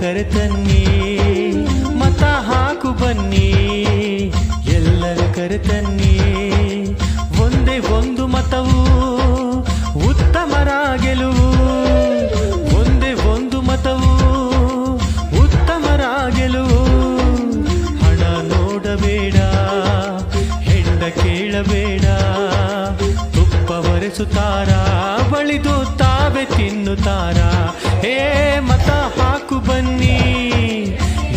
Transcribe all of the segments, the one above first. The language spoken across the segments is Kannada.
ಕರೆತನ್ನಿ ಮತ ಹಾಕು ಬನ್ನಿ, ಎಲ್ಲರ ಕರೆತನ್ನಿ ಒಂದೇ ಒಂದು ಮತವು ಉತ್ತಮರ ಗೆಲುವು ಒಂದೇ ಒಂದು ಮತವು ಉತ್ತಮರ ಗೆಲುವು ಹಣ ನೋಡಬೇಡ, ಹೆಂಡ ಕೇಳಬೇಡ, ತುಪ್ಪ ಒರೆಸುತ್ತಾರ ಬಳಿದು ತಾವೇ ತಿನ್ನುತ್ತಾರ? ಹೇ ಮತ ಹಾಕು ಬನ್ನಿ.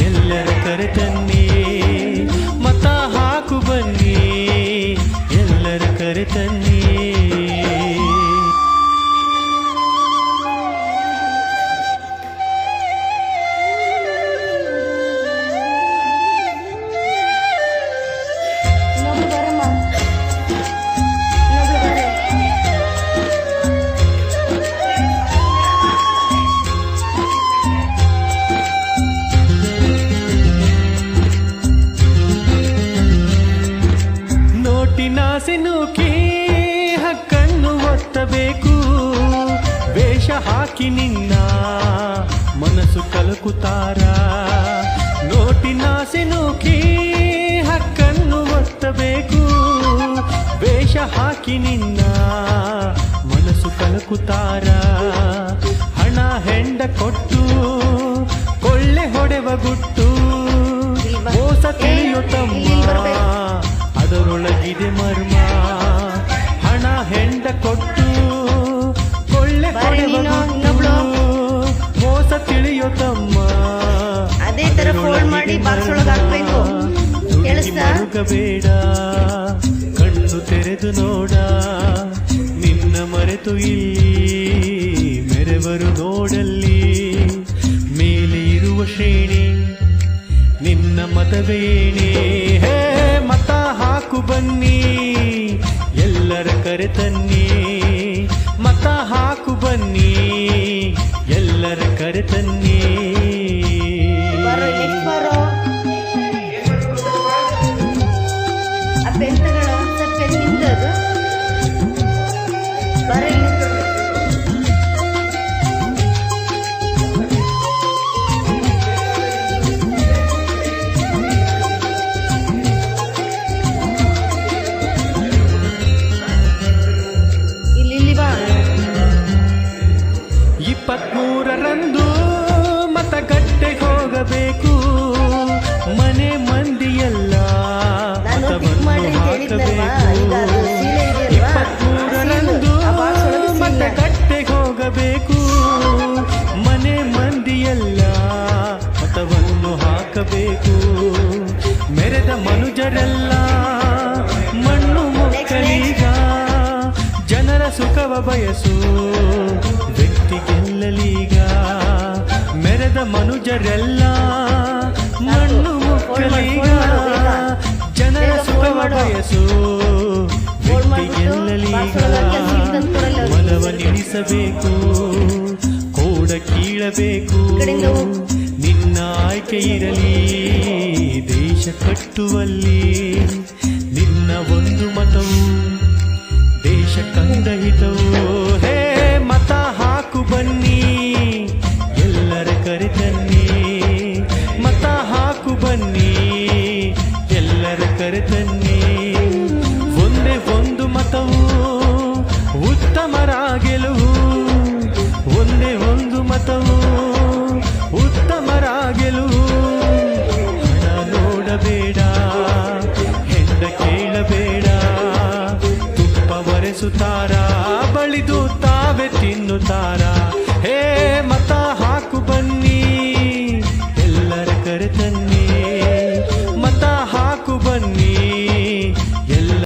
ಎಲ್ಲರ ಮತ ಒತ್ತಬೇಕು ವೇಷ ಹಾಕಿ ನಿನ್ನ ಮನಸ್ಸು ನೋಟಿ ನಾಸಿ ನೂಕಿ ಹಕ್ಕನ್ನು ಒತ್ತಬೇಕು ವೇಷ ಹಾಕಿ ನಿನ್ನ ಮನಸ್ಸು ಕಲಕುತ್ತಾರ ಹಣ ಹೆಂಡ ಕೊಟ್ಟು, ಕೊಳ್ಳೆ ಹೊಡೆವ ಗುಟ್ಟು. ಮೋಸ ತಿಳಿಯೋ ತಮ್ಮ. ಅದರೊಳಗಿದೆ ಮರ್ಮ ಹಣ ಹೆಂಡ ಕೊಟ್ಟು ಮೋಸ ತಿಳಿಯೋ ತಮ್ಮ. ಅದೇ ತರ ಫೋಲ್ಡ್ ಮಾಡಿ ಬಾಕ್ಸ್ ಒಳಗೆ ಹಾಕ್ಬೇಕು. ಕೇಳಿಸ್ತಾ? ಮರುಗಬೇಡ. ಕಣ್ಣು ತೆರೆದು ನೋಡ. ನಿನ್ನ ಮರೆತು ಇಲ್ಲಿ ಮೆರೆವರು ನೋಡಲ್ಲಿ. ಮೇಲೆ ಇರುವ ಶ್ರೇಣಿ ನಿನ್ನ ಮತವೇಣಿ ಹೇ ಮತ ಹಾಕು ಬನ್ನಿ. ಎಲ್ಲರ ಕರೆತನ್ನಿ ಮತ ಎಲ್ಲರ ಹಾಕಬೇಕು ಮೆರೆದ ಮನುಜರೆಲ್ಲ ಮಣ್ಣು ಮುಕ್ಕಲಿಗ ಜನರ ಸುಖವ ಬಯಸು. ವ್ಯಕ್ತಿ ಗೆಲ್ಲಲೀಗ ಮೆರೆದ ಮನುಜರೆಲ್ಲ ಮಣ್ಣು ಮಕ್ಕಳೀಗ ಜನರ ಸುಖವ ಬಯಸು. ವ್ಯಕ್ತಿ ಗೆಲ್ಲಲೀಗ ಮನವ ನಿಲ್ಲಿಸಬೇಕು. ಕೂಡ ಕೀಳಬೇಕು. ನಿನ್ನ ಆಯ್ಕೆ ಇರಲಿ, ದೇಶ ಕಟ್ಟುವಲ್ಲಿ ನಿನ್ನ ಒಂದು ಮತವು, ದೇಶ ಕಂದ ಹೇ, ಮತ ಹಾಕು ಬನ್ನಿ, ಎಲ್ಲರ ಕರೆತನ್ನಿ ಮತ ಹಾಕು ಬನ್ನಿ, ಎಲ್ಲರ ಕರೆತನ್ನಿ ಒಂದೇ ಒಂದು ಮತವು ಉತ್ತಮರ ಒಂದೇ ಒಂದು ಮತವು ಒರೆಸುತ್ತಾರ ಬಳಿದು ತಾವೇ ತಿನ್ನುತ್ತಾರಾ? ಹೇ